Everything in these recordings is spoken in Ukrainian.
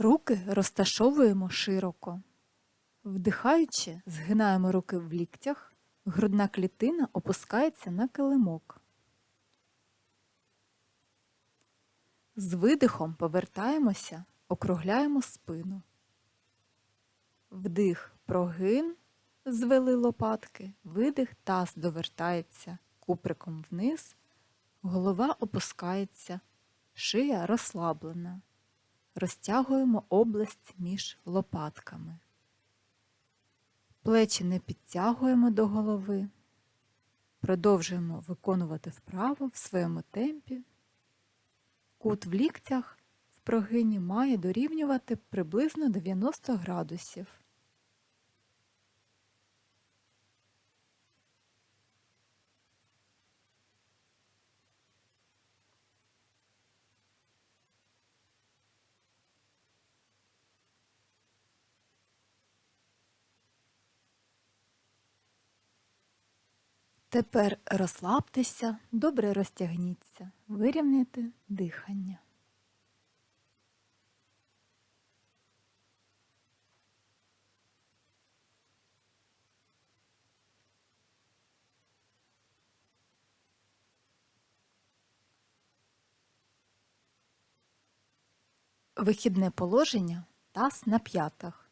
Руки розташовуємо широко. Вдихаючи, згинаємо руки в ліктях, грудна клітина опускається на килимок. З видихом повертаємося, округляємо спину. Вдих, прогин, звели лопатки, видих, таз довертається куприком вниз, голова опускається, шия розслаблена. Розтягуємо область між лопатками. Плечі не підтягуємо до голови. Продовжуємо виконувати вправо в своєму темпі. Кут в ліктях в прогині має дорівнювати приблизно 90 градусів. Тепер розслабтеся, добре розтягніться, вирівняйте дихання. Вихідне положення таз на п'ятах.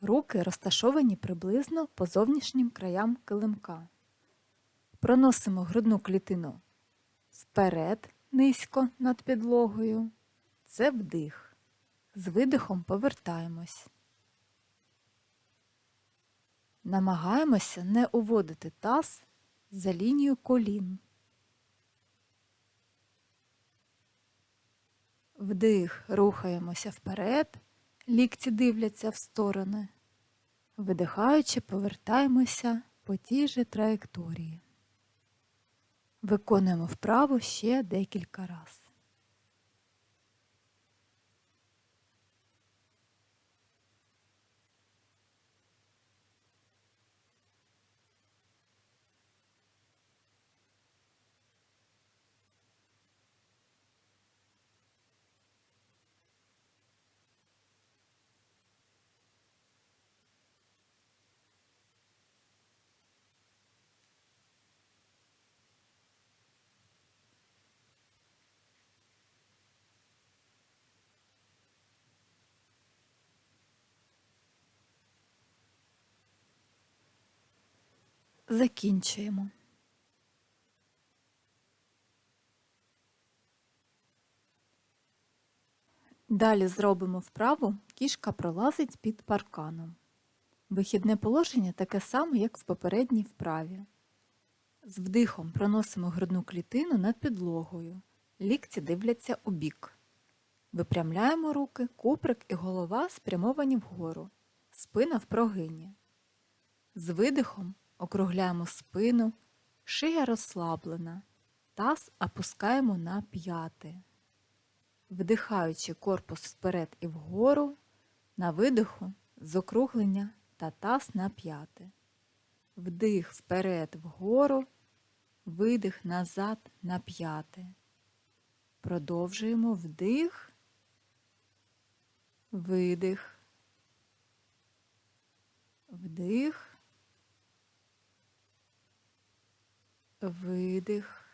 Руки розташовані приблизно по зовнішнім краям килимка. Проносимо грудну клітину вперед, низько над підлогою. Це вдих. З видихом повертаємось. Намагаємося не уводити таз за лінію колін. Вдих, рухаємося вперед, лікті дивляться в сторони. Видихаючи, повертаємося по тій же траєкторії. Виконуємо вправу ще декілька разів. Закінчуємо. Далі зробимо вправу кішка пролазить під парканом. Вихідне положення таке саме, як в попередній вправі. З вдихом проносимо грудну клітину над підлогою. Лікті дивляться у бік. Випрямляємо руки, куприк і голова спрямовані вгору. Спина в прогині. З видихом округляємо спину, шия розслаблена, таз опускаємо на п'яти. Вдихаючи корпус вперед і вгору, на видиху з округлення та таз на п'яти. Вдих вперед вгору, видих назад на п'яти. Продовжуємо вдих, видих, вдих. Видих.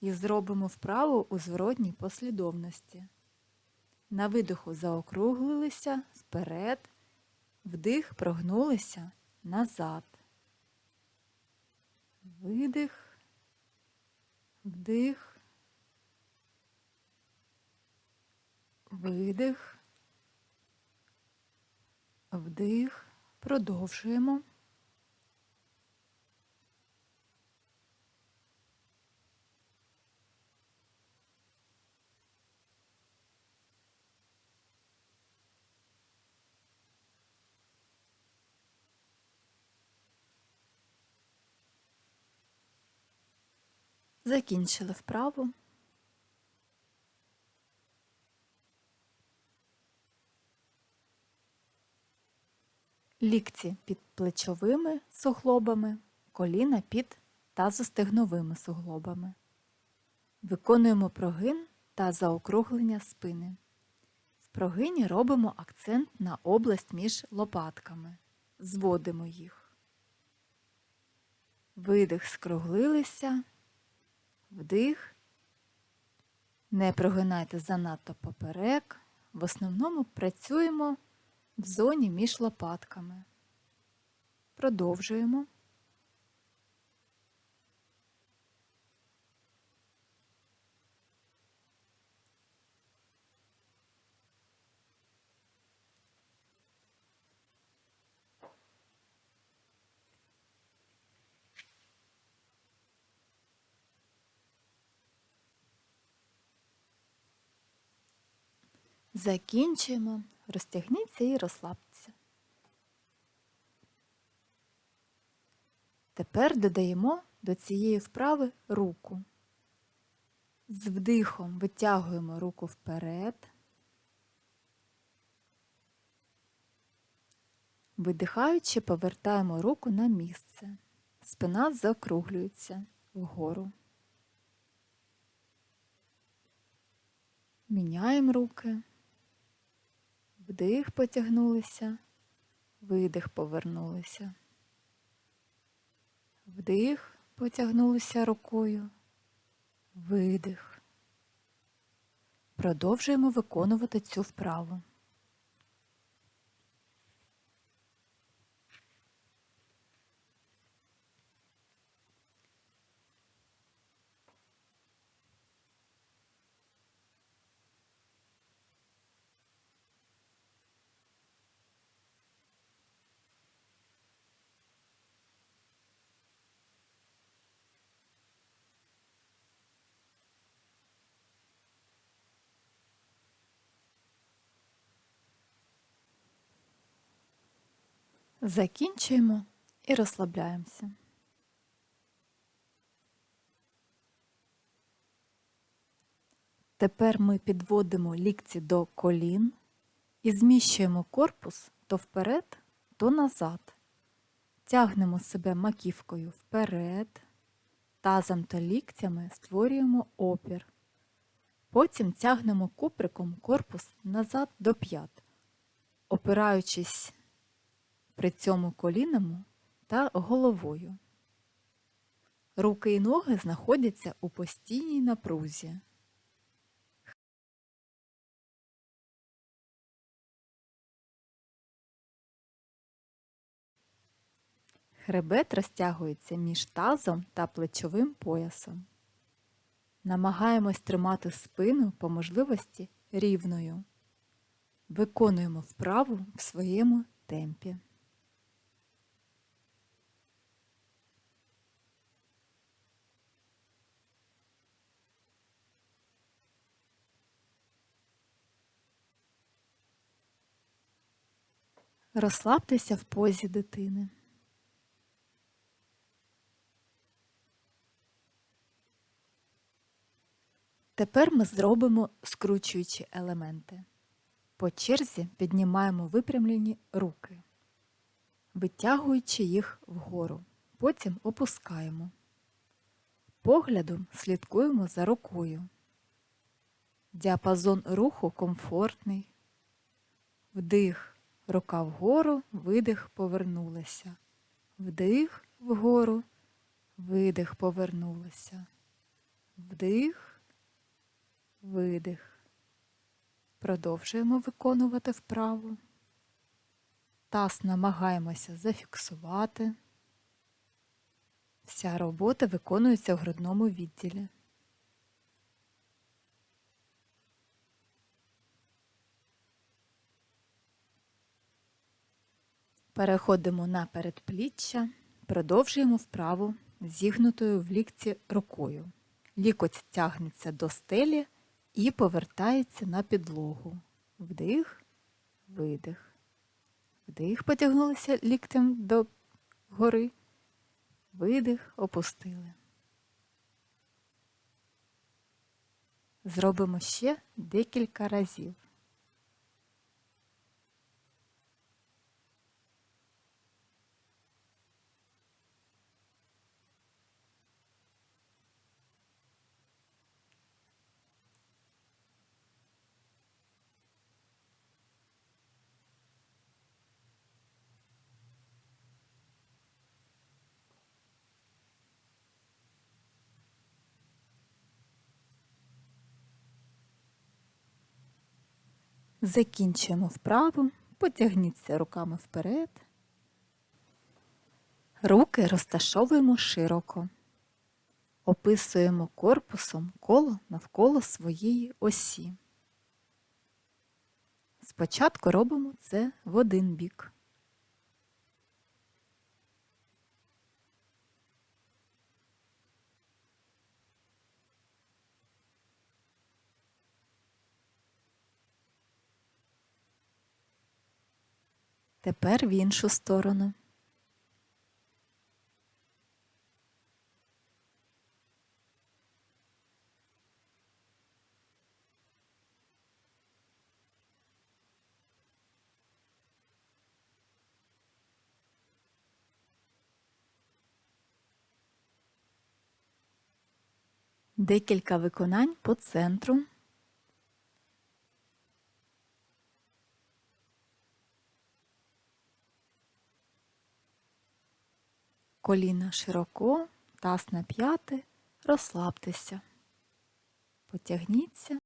І зробимо вправу у зворотній послідовності. На видиху заокруглилися вперед, вдих, прогнулися назад. Видих, вдих, видих, вдих, продовжуємо. Закінчили вправу. Лікті під плечовими суглобами, коліна під тазостегновими суглобами. Виконуємо прогин та заокруглення спини. В прогині робимо акцент на область між лопатками. Зводимо їх. Видих скруглилися, вдих. Не прогинайте занадто поперек. В основному працюємо в зоні між лопатками. Продовжуємо. Закінчуємо, розтягніться і розслабтеся. Тепер додаємо до цієї вправи руку. З вдихом витягуємо руку вперед, видихаючи, повертаємо руку на місце. Спина закруглюється вгору. Міняємо руки. Вдих потягнулися, видих повернулися. Вдих, потягнулися рукою, видих. Продовжуємо виконувати цю вправу. Закінчуємо і розслабляємося. Тепер ми підводимо лікці до колін і зміщуємо корпус то вперед, то назад. Тягнемо себе маківкою вперед, тазом та ліктями створюємо опір. Потім тягнемо куприком корпус назад до п'ят, опираючись при цьому колінами та головою. Руки і ноги знаходяться у постійній напрузі. Хребет розтягується між тазом та плечовим поясом. Намагаємось тримати спину по можливості рівною. Виконуємо вправу в своєму темпі. Розслабтеся в позі дитини. Тепер ми зробимо скручуючі елементи. По черзі піднімаємо випрямлені руки, витягуючи їх вгору. Потім опускаємо. Поглядом слідкуємо за рукою. Діапазон руху комфортний. Вдих, рука вгору, видих, повернулася. Вдих вгору, видих, повернулася. Вдих видих. Продовжуємо виконувати вправу. Таз намагаємося зафіксувати. Вся робота виконується в грудному відділі. Переходимо на передпліччя, продовжуємо вправу зігнутою в лікці рукою. Лікоть тягнеться до стелі і повертається на підлогу. Вдих, видих. Вдих, потягнулися ліктем до гори. Видих, опустили. Зробимо ще декілька разів. Закінчуємо вправу, потягніться руками вперед. Руки розташовуємо широко. Описуємо корпусом коло навколо своєї осі. Спочатку робимо це в один бік. Тепер в іншу сторону. Декілька виконань по центру. Коліна широко, таз на п'яти, розслабтеся. Потягніться